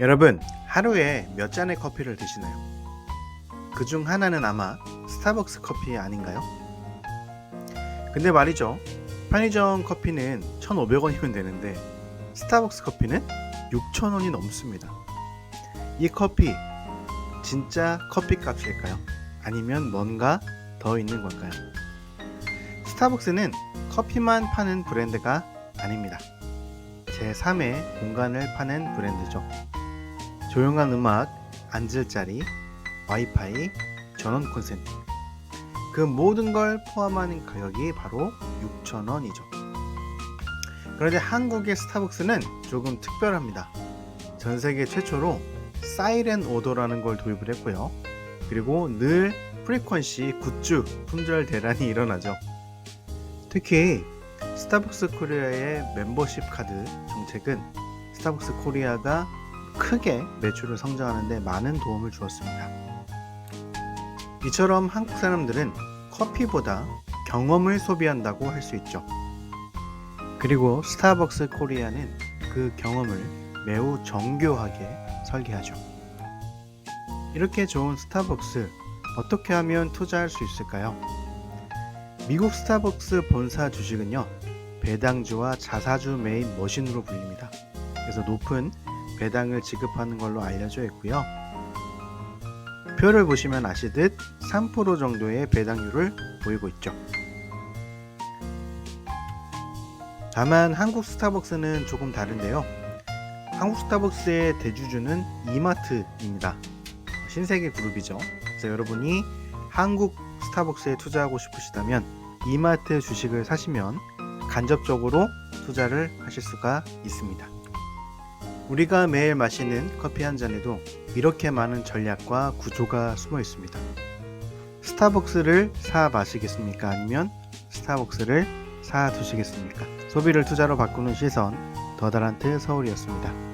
여러분, 하루에 몇 잔의 커피를 드시나요? 그 중 하나는 아마 스타벅스 커피 아닌가요? 근데 말이죠. 편의점 커피는 1,500원이면 되는데 스타벅스 커피는 6,000원이 넘습니다. 이 커피 진짜 커피 값일까요? 아니면 뭔가 더 있는 걸까요? 스타벅스는 커피만 파는 브랜드가 아닙니다. 제3의 공간을 파는 브랜드죠. 조용한 음악, 앉을 자리, 와이파이, 전원 콘센트. 그 모든 걸 포함하는 가격이 바로 6,000원이죠. 그런데 한국의 스타벅스는 조금 특별합니다. 전 세계 최초로 사이렌 오더라는 걸 도입을 했고요. 그리고 늘 프리퀀시 굿즈 품절 대란이 일어나죠. 특히 스타벅스 코리아의 멤버십 카드 정책은 스타벅스 코리아가 크게 매출을 성장하는데 많은 도움을 주었습니다. 이처럼 한국 사람들은 커피보다 경험을 소비한다고 할 수 있죠. 그리고 스타벅스 코리아는 그 경험을 매우 정교하게 설계하죠. 이렇게 좋은 스타벅스 어떻게 하면 투자할 수 있을까요? 미국 스타벅스 본사 주식은요, 배당주와 자사주 매입 머신으로 불립니다. 그래서 높은 배당을 지급하는 걸로 알려져 있고요. 표를 보시면 아시듯 3% 정도의 배당률을 보이고 있죠. 다만 한국 스타벅스는 조금 다른데요. 한국 스타벅스의 대주주는 이마트입니다. 신세계 그룹이죠. 그래서 여러분이 한국 스타벅스에 투자하고 싶으시다면 이마트 주식을 사시면 간접적으로 투자를 하실 수가 있습니다. 우리가 매일 마시는 커피 한 잔에도 이렇게 많은 전략과 구조가 숨어 있습니다. 스타벅스를 사 마시겠습니까? 아니면 스타벅스를 사 두시겠습니까? 소비를 투자로 바꾸는 시선 더다란트 서울이었습니다.